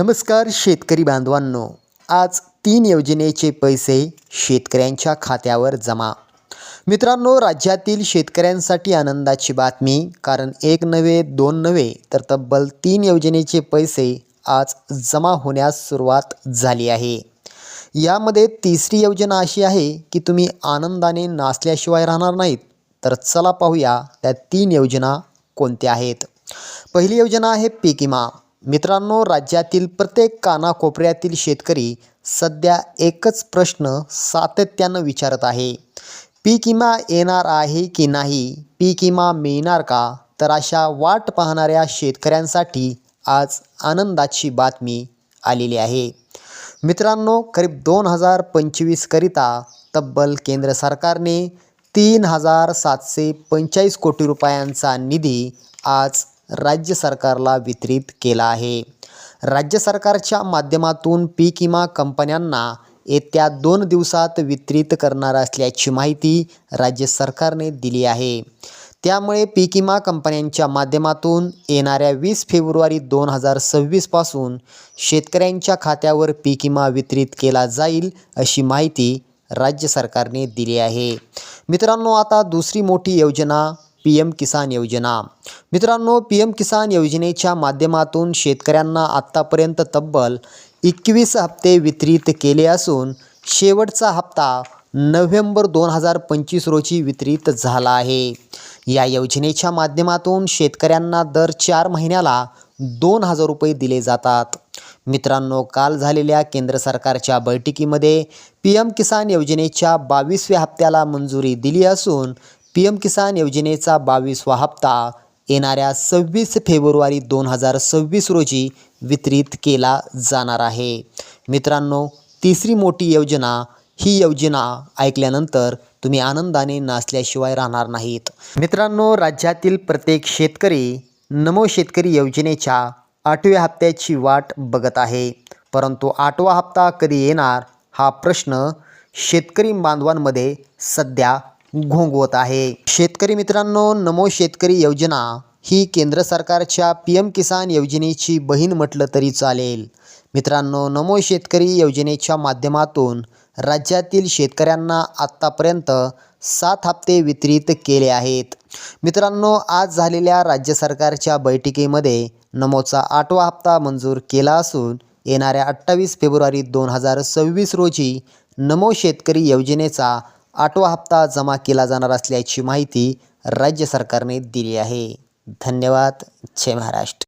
नमस्कार शेतकरी बांधवांनो. आज तीन योजनेचे पैसे शेतकऱ्यांच्या खात्यावर जमा. मित्रांनो राज्यातील शेतकऱ्यांसाठी आनंदाची बातमी कारण एक नव्हे दोन नव्हे तर तब्बल तीन योजनेचे पैसे आज जमा होण्यास सुरुवात झाली आहे. यामध्ये तिसरी योजना अशी आहे की तुम्ही आनंदाने नाचल्याशिवाय राहणार नाहीत तर चला पाहूया त्या तीन योजना कोणत्या आहेत. पहिली योजना आहे पीक विमा. मित्रांनो राज्यातील प्रत्येक कानाकोपऱ्यातील शेतकरी सध्या एकच प्रश्न सातत्यानं विचारत आहे. पीक विमा येणार आहे की नाही? पीक विमा मिळणार का? तर अशा वाट पाहणाऱ्या शेतकऱ्यांसाठी आज आनंदाची बातमी आलेली आहे. मित्रांनो करीब दोन हजार पंचवीसकरिता तब्बल केंद्र सरकारने तीन हजार सातशे पंचेचाळीस कोटी रुपयांचा निधी आज राज्य सरकारला वितरित केला आहे. राज्य सरकारच्या माध्यमातून पीक विमा कंपन्यांना येत्या दोन दिवसात वितरित करणार असल्याची माहिती राज्य सरकारने दिली आहे. त्यामुळे पीक विमा कंपन्यांच्या माध्यमातून येणाऱ्या वीस फेब्रुवारी दोन हजार सव्वीसपासून शेतकऱ्यांच्या खात्यावर पीक विमा वितरित केला जाईल अशी माहिती राज्य सरकारने दिली आहे. मित्रांनो आता दुसरी मोठी योजना पी एम किसान योजना. मित्रांनो पी एम किसान योजनेच्या माध्यमातून शेतकऱ्यांना आत्तापर्यंत तब्बल एकवीस हप्ते वितरित केले असून शेवटचा हप्ता नोव्हेंबर दोन हजार पंचवीस रोजी वितरित झाला आहे. या योजनेच्या माध्यमातून शेतकऱ्यांना दर चार महिन्याला दोन हजार रुपये दिले जातात. मित्रांनो काल झालेल्या केंद्र सरकारच्या बैठकीमध्ये पी एम किसान योजनेच्या बावीसव्या हप्त्याला मंजुरी दिली असून पी एम किसान योजनेचा बावीसवा हप्ता येणाऱ्या सव्वीस फेब्रुवारी दोन हजार सव्वीस रोजी वितरित केला जाणार आहे. मित्रांनो तिसरी मोठी योजना ही योजना ऐकल्यानंतर तुम्ही आनंदाने नाचल्याशिवाय राहणार नाहीत. मित्रांनो राज्यातील प्रत्येक शेतकरी नमो शेतकरी योजनेच्या आठव्या हप्त्याची वाट बघत आहे. परंतु आठवा हप्ता कधी येणार हा प्रश्न शेतकरी बांधवांमध्ये सध्या घोंगवत आहे. शेतकरी मित्रांनो नमो शेतकरी योजना ही केंद्र सरकारच्या पी एम किसान योजनेची बहीण म्हटलं तरी चालेल. मित्रांनो नमो शेतकरी योजनेच्या माध्यमातून राज्यातील शेतकऱ्यांना आत्तापर्यंत सात हप्ते वितरित केले आहेत. मित्रांनो आज झालेल्या राज्य सरकारच्या बैठकीमध्ये नमोचा आठवा हप्ता मंजूर केला असून येणाऱ्या अठ्ठावीस फेब्रुवारी दोन हजार सव्वीस रोजी नमो शेतकरी योजनेचा आठवा हप्ता जमा केला जाणार असल्याची माहिती राज्य सरकारने दिली आहे. धन्यवाद. जय महाराष्ट्र.